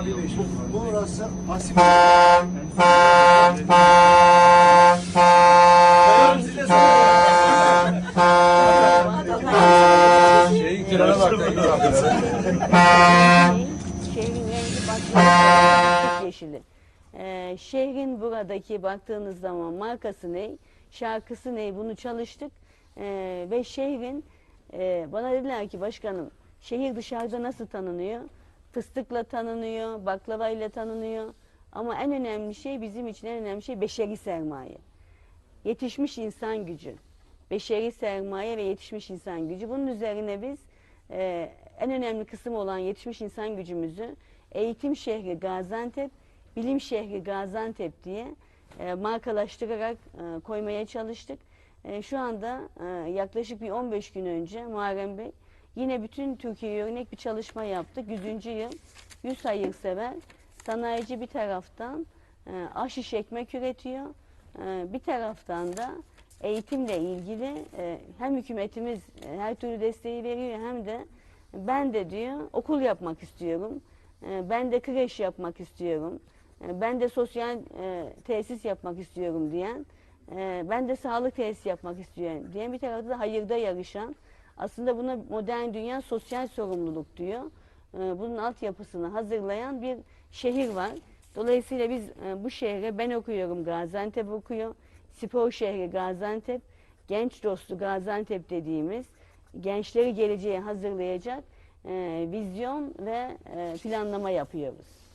Bu, burası Asim. Şeyin kirana bak. Şehrin rengi şehrin buradaki baktığınız zaman markası ne, şarkısı ne bunu çalıştık. Ee, ve şehrin e, bana dediler ki başkanım şehir dışarıda nasıl tanınıyor? Fıstıkla tanınıyor, baklavayla tanınıyor. Ama en önemli şey bizim için en önemli şey beşeri sermaye. Yetişmiş insan gücü. Beşeri sermaye ve yetişmiş insan gücü. Bunun üzerine biz e, en önemli kısım olan yetişmiş insan gücümüzü eğitim şehri Gaziantep, bilim şehri Gaziantep diye e, markalaştırarak e, koymaya çalıştık. E, şu anda e, yaklaşık bir 15 gün önce Muharrem Bey yine bütün Türkiye'ye örnek bir çalışma yaptık. 100. yıl 100 hayırsever sanayici bir taraftan e, aşı ekmek üretiyor. E, bir taraftan da eğitimle ilgili e, hem hükümetimiz e, her türlü desteği veriyor hem de ben de diyor okul yapmak istiyorum. E, ben de kreş yapmak istiyorum. E, ben de sosyal e, tesis yapmak istiyorum diyen, e, ben de sağlık tesisi yapmak istiyorum diyen bir tarafta da hayırda yarışan, aslında buna modern dünya sosyal sorumluluk diyor. E, bunun altyapısını hazırlayan bir şehir var. Dolayısıyla biz e, bu şehre ben okuyorum, Gaziantep okuyor. Spor şehri Gaziantep, genç dostu Gaziantep dediğimiz gençleri geleceğe hazırlayacak e, vizyon ve e, planlama yapıyoruz.